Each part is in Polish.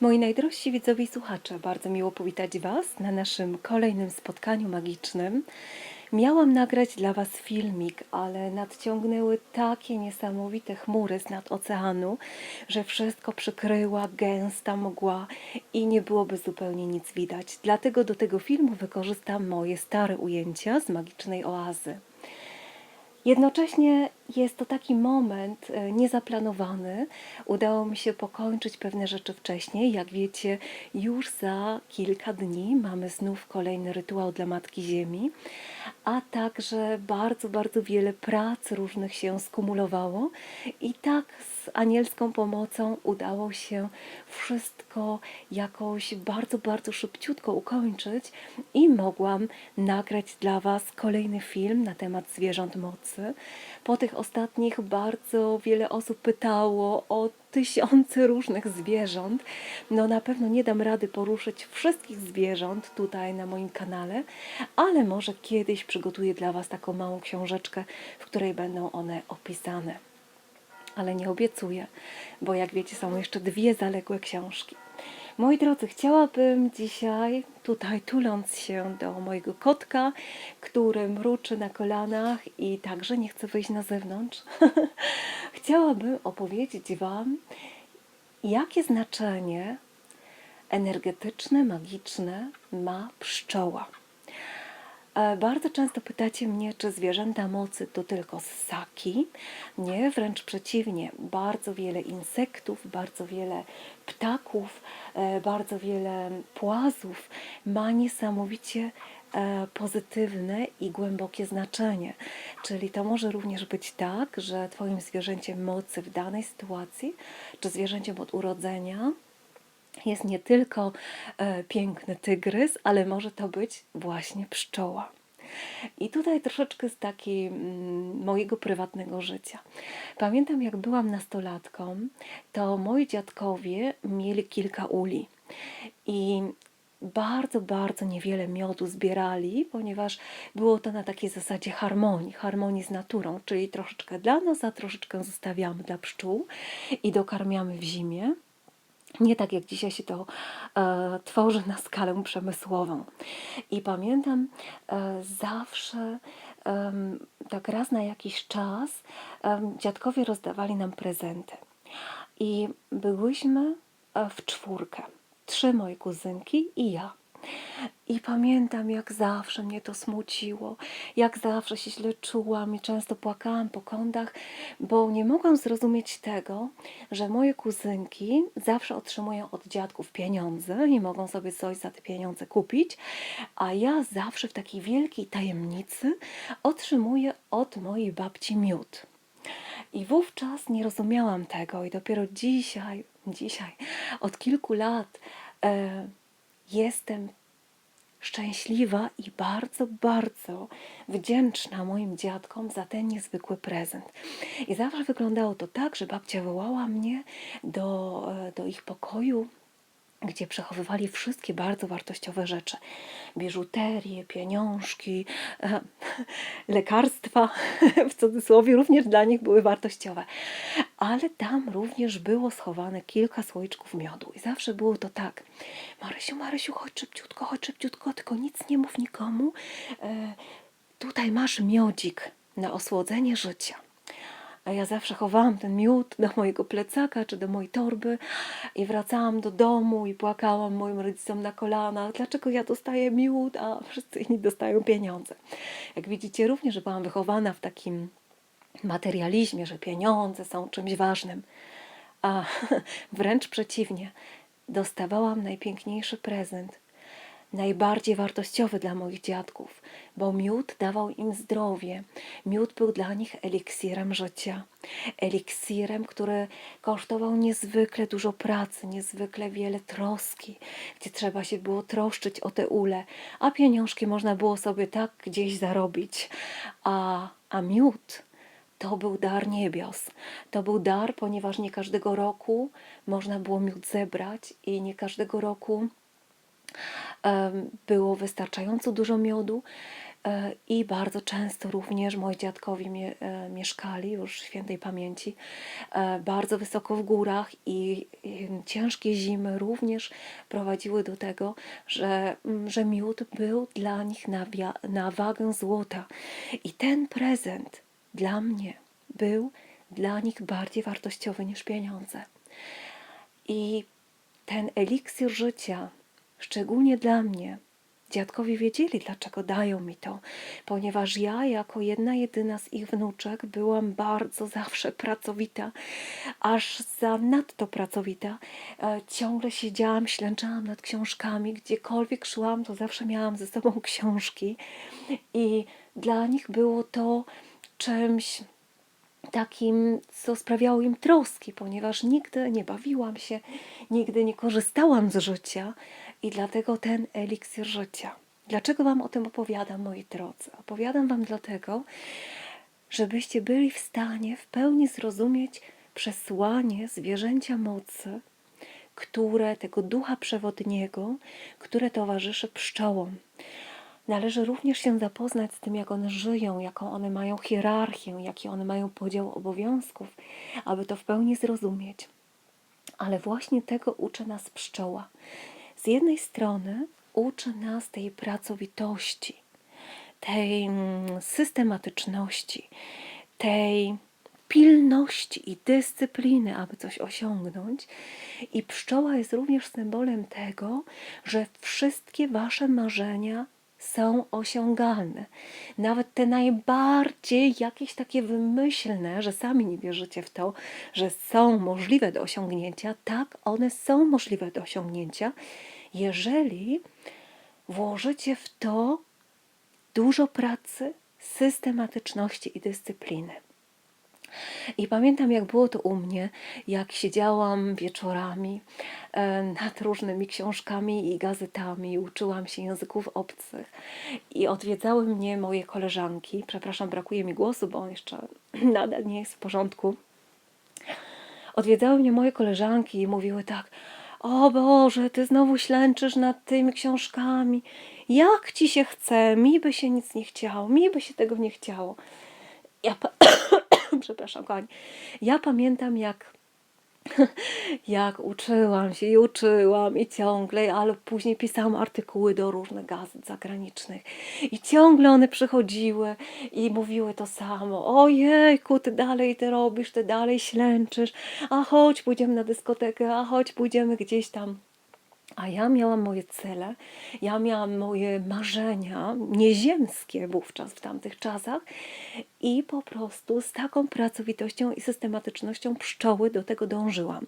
Moi najdrożsi widzowie i słuchacze, bardzo miło powitać Was na naszym kolejnym spotkaniu magicznym. Miałam nagrać dla Was filmik, ale nadciągnęły takie niesamowite chmury z nad oceanu, że wszystko przykryła gęsta mgła i nie byłoby zupełnie nic widać. Dlatego do tego filmu wykorzystam moje stare ujęcia z magicznej oazy. Jednocześnie jest to taki moment e, niezaplanowany. Udało mi się pokończyć pewne rzeczy wcześniej. Jak wiecie, już za kilka dni mamy znów kolejny rytuał dla Matki Ziemi, a także bardzo, bardzo wiele prac różnych się skumulowało i tak z anielską pomocą udało się wszystko jakoś bardzo, bardzo szybciutko ukończyć i mogłam nagrać dla Was kolejny film na temat zwierząt mocy. Po tych ostatnich bardzo wiele osób pytało o tysiące różnych zwierząt. No na pewno nie dam rady poruszyć wszystkich zwierząt tutaj na moim kanale, ale może kiedyś przygotuję dla Was taką małą książeczkę, w której będą one opisane ale nie obiecuję, bo jak wiecie, są jeszcze dwie zaległe książki. Moi drodzy, chciałabym dzisiaj, tutaj tuląc się do mojego kotka, który mruczy na kolanach i także nie chce wyjść na zewnątrz, chciałabym opowiedzieć Wam, jakie znaczenie energetyczne, magiczne ma pszczoła. E, Bardzo często pytacie mnie, czy zwierzęta mocy to tylko ssaki. Nie, wręcz przeciwnie. Bardzo wiele insektów, bardzo wiele ptaków, e, bardzo wiele płazów ma niesamowicie e, pozytywne i głębokie znaczenie. Czyli to może również być tak, że Twoim zwierzęciem mocy w danej sytuacji, czy zwierzęciem od urodzenia, jest nie tylko e, piękny tygrys, ale może to być właśnie pszczoła. I tutaj troszeczkę z takiej mm, mojego prywatnego życia. Pamiętam, jak byłam nastolatką, to moi dziadkowie mieli kilka uli. I bardzo, bardzo niewiele miodu zbierali, ponieważ było to na takiej zasadzie harmonii, harmonii z naturą, czyli troszeczkę dla nas, a troszeczkę zostawiamy dla pszczół i dokarmiamy w zimie. Nie tak jak dzisiaj się to e, tworzy na skalę przemysłową. I pamiętam e, zawsze em, tak raz na jakiś czas em, dziadkowie rozdawali nam prezenty. I byłyśmy e, w czwórkę. Trzy moje kuzynki i ja. I pamiętam, jak zawsze mnie to smuciło, jak zawsze się źle czułam i często płakałam po kątach, bo nie mogłam zrozumieć tego, że moje kuzynki zawsze otrzymują od dziadków pieniądze i mogą sobie coś za te pieniądze kupić, a ja zawsze w takiej wielkiej tajemnicy otrzymuję od mojej babci miód. I wówczas nie rozumiałam tego, i dopiero dzisiaj, dzisiaj, od kilku lat e, jestem szczęśliwa i bardzo, bardzo wdzięczna moim dziadkom za ten niezwykły prezent. I zawsze wyglądało to tak, że babcia wołała mnie do, e, do ich pokoju gdzie przechowywali wszystkie bardzo wartościowe rzeczy. Biżuterię, pieniążki, e, lekarstwa, w cudzysłowie, również dla nich były wartościowe. Ale tam również było schowane kilka słoiczków miodu. I zawsze było to tak. Marysiu, Marysiu, chodź szybciutko, chodź szybciutko, tylko nic nie mów nikomu. E, tutaj masz miodzik na osłodzenie życia. A ja zawsze chowałam ten miód do mojego plecaka czy do mojej torby i wracałam do domu i płakałam moim rodzicom na kolanach, dlaczego ja dostaję miód, a wszyscy inni dostają pieniądze. Jak widzicie, również byłam wychowana w takim materializmie, że pieniądze są czymś ważnym. A wręcz przeciwnie, dostawałam najpiękniejszy prezent, najbardziej wartościowy dla moich dziadków, bo miód dawał im zdrowie. Miód był dla nich eliksirem życia. Eliksirem, który kosztował niezwykle dużo pracy, niezwykle wiele troski, gdzie trzeba się było troszczyć o te ule, a pieniążki można było sobie tak gdzieś zarobić. A, a miód to był dar niebios. To był dar, ponieważ nie każdego roku można było miód zebrać i nie każdego roku było wystarczająco dużo miodu. E, I bardzo często również moi dziadkowie mie, e, mieszkali już świętej pamięci e, bardzo wysoko w górach i, ciężkie zimy również prowadziły do tego, że, mm, że miód był dla nich na, na wagę złota. I ten prezent dla mnie był dla nich bardziej wartościowy niż pieniądze. I ten eliksir życia, szczególnie dla mnie, dziadkowie wiedzieli, dlaczego dają mi to, ponieważ ja, jako jedna jedyna z ich wnuczek, byłam bardzo zawsze pracowita, aż zanadto pracowita. E, Ciągle siedziałam, ślęczałam nad książkami, gdziekolwiek szłam, to zawsze miałam ze sobą książki, i dla nich było to czymś takim, co sprawiało im troski, ponieważ nigdy nie bawiłam się, nigdy nie korzystałam z życia i dlatego ten eliksir życia. Dlaczego Wam o tym opowiadam, moi drodzy? Opowiadam Wam dlatego, żebyście byli w stanie w pełni zrozumieć przesłanie zwierzęcia mocy, które tego ducha przewodniego, które towarzyszy pszczołom. Należy również się zapoznać z tym, jak one żyją, jaką one mają hierarchię, jaki one mają podział obowiązków, aby to w pełni zrozumieć. Ale właśnie tego uczy nas pszczoła. Z jednej strony uczy nas tej pracowitości, tej mm, systematyczności, tej pilności i dyscypliny, aby coś osiągnąć. I pszczoła jest również symbolem tego, że wszystkie Wasze marzenia są osiągalne. Nawet te najbardziej jakieś takie wymyślne, że sami nie wierzycie w to, że są możliwe do osiągnięcia, tak, one są możliwe do osiągnięcia, jeżeli włożycie w to dużo pracy, systematyczności i dyscypliny. I pamiętam, jak było to u mnie, jak siedziałam wieczorami e, nad różnymi książkami i gazetami, uczyłam się języków obcych. I odwiedzały mnie moje koleżanki. Przepraszam, brakuje mi głosu, bo on jeszcze nadal nie jest w porządku. Odwiedzały mnie moje koleżanki i mówiły tak: O Boże, ty znowu ślęczysz nad tymi książkami. Jak ci się chce? Mi by się nic nie chciało, mi by się tego nie chciało. Ja, pa- przepraszam, kochani. Ja pamiętam, jak, jak uczyłam się i uczyłam i ciągle, ale później pisałam artykuły do różnych gazet zagranicznych i ciągle one przychodziły i mówiły to samo. Ojejku, ty dalej ty robisz, ty dalej ślęczysz, a chodź pójdziemy na dyskotekę, a chodź pójdziemy gdzieś tam. A ja miałam moje cele, ja miałam moje marzenia nieziemskie wówczas, w tamtych czasach i po prostu z taką pracowitością i systematycznością pszczoły do tego dążyłam.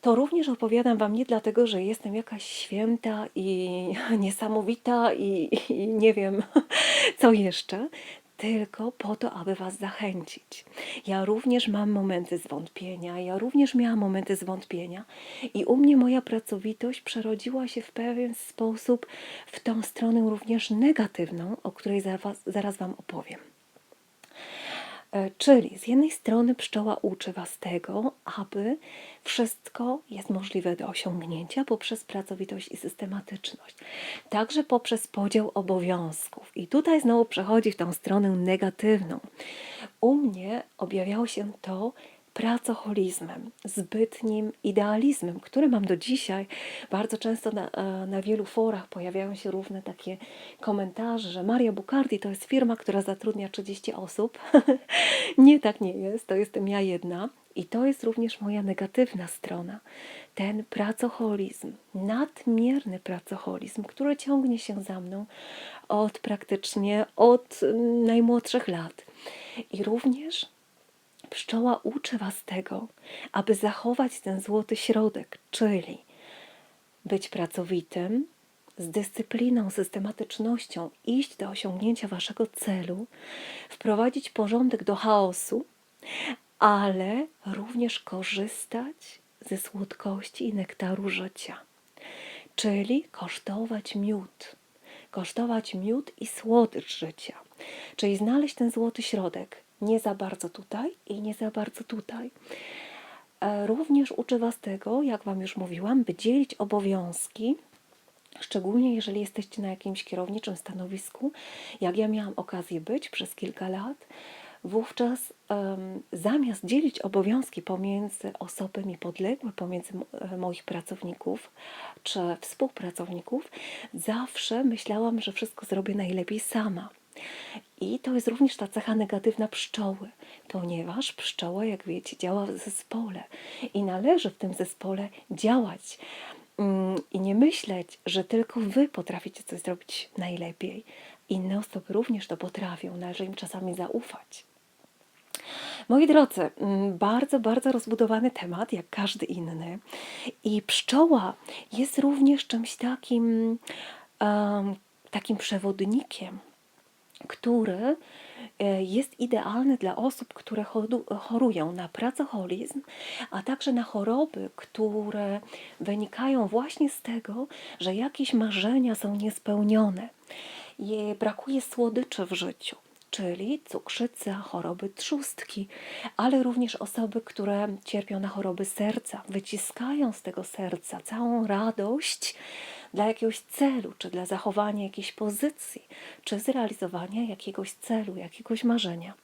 To również opowiadam Wam nie dlatego, że jestem jakaś święta i niesamowita i, i nie wiem co jeszcze, tylko po to, aby Was zachęcić. Ja również mam momenty zwątpienia, ja również miałam momenty zwątpienia i u mnie moja pracowitość przerodziła się w pewien sposób w tą stronę również negatywną, o której zaraz, zaraz Wam opowiem. E, Czyli z jednej strony pszczoła uczy Was tego, aby wszystko jest możliwe do osiągnięcia poprzez pracowitość i systematyczność, także poprzez podział obowiązków. I tutaj znowu przechodzi w tą stronę negatywną. U mnie objawiało się to pracoholizmem, zbytnim idealizmem, który mam do dzisiaj. Bardzo często na, e, na wielu forach pojawiają się różne takie komentarze, że Maria Bucardi to jest firma, która zatrudnia 30 osób. nie, tak nie jest. To jestem ja jedna. I to jest również moja negatywna strona. Ten pracoholizm, nadmierny pracoholizm, który ciągnie się za mną od praktycznie od mm, najmłodszych lat. I również Pszczoła uczy Was tego, aby zachować ten złoty środek, czyli być pracowitym, z dyscypliną, systematycznością, iść do osiągnięcia Waszego celu, wprowadzić porządek do chaosu, ale również korzystać ze słodkości i nektaru życia, czyli kosztować miód, kosztować miód i słodycz życia, czyli znaleźć ten złoty środek, nie za bardzo tutaj i nie za bardzo tutaj. E, Również uczy Was tego, jak Wam już mówiłam, by dzielić obowiązki Szczególnie jeżeli jesteście na jakimś kierowniczym stanowisku, jak ja miałam okazję być przez kilka lat, wówczas em, zamiast dzielić obowiązki pomiędzy osoby mi podległe, pomiędzy e, moich pracowników czy współpracowników, zawsze myślałam, że wszystko zrobię najlepiej sama. I to jest również ta cecha negatywna pszczoły, ponieważ pszczoła, jak wiecie, działa w zespole i należy w tym zespole działać mm, i nie myśleć, że tylko wy potraficie coś zrobić najlepiej. Inne osoby również to potrafią, należy im czasami zaufać. Moi drodzy, mm, bardzo, bardzo rozbudowany temat, jak każdy inny. I pszczoła jest również czymś takim, em, takim przewodnikiem, który e, jest idealny dla osób, które chorują na pracoholizm, a także na choroby, które wynikają właśnie z tego, że jakieś marzenia są niespełnione. Je brakuje słodyczy w życiu czyli cukrzyca, choroby trzustki, ale również osoby, które cierpią na choroby serca, wyciskają z tego serca całą radość dla jakiegoś celu, czy dla zachowania jakiejś pozycji, czy zrealizowania jakiegoś celu, jakiegoś marzenia.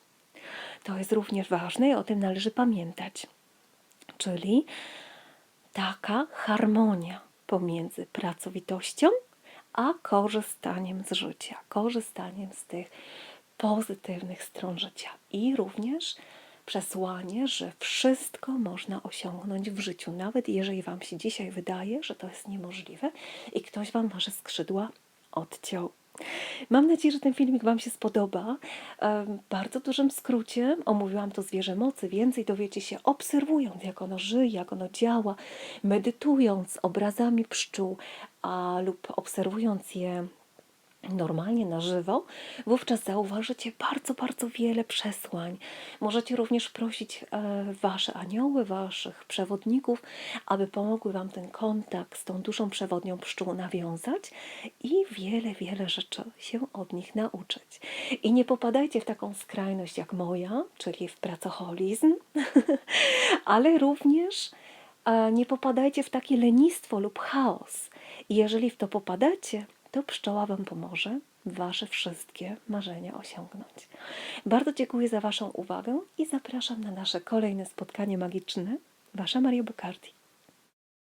To jest również ważne i o tym należy pamiętać. Czyli taka harmonia pomiędzy pracowitością a korzystaniem z życia, korzystaniem z tych pozytywnych stron życia i również przesłanie, że wszystko można osiągnąć w życiu, nawet jeżeli Wam się dzisiaj wydaje, że to jest niemożliwe i ktoś Wam wasze skrzydła odciął. Mam nadzieję, że ten filmik Wam się spodoba. W bardzo dużym skrócie omówiłam to zwierzę mocy. Więcej dowiecie się obserwując, jak ono żyje, jak ono działa, medytując obrazami pszczół a, lub obserwując je normalnie na żywo, wówczas zauważycie bardzo, bardzo wiele przesłań. Możecie również prosić e, Wasze anioły, Waszych przewodników, aby pomogły Wam ten kontakt z tą duszą przewodnią pszczół nawiązać i wiele, wiele rzeczy się od nich nauczyć. I nie popadajcie w taką skrajność jak moja, czyli w pracoholizm, ale również e, nie popadajcie w takie lenistwo lub chaos. I jeżeli w to popadacie, to pszczoła Wam pomoże Wasze wszystkie marzenia osiągnąć. Bardzo dziękuję za Waszą uwagę i zapraszam na nasze kolejne spotkanie magiczne. Wasza Maria Bukarti.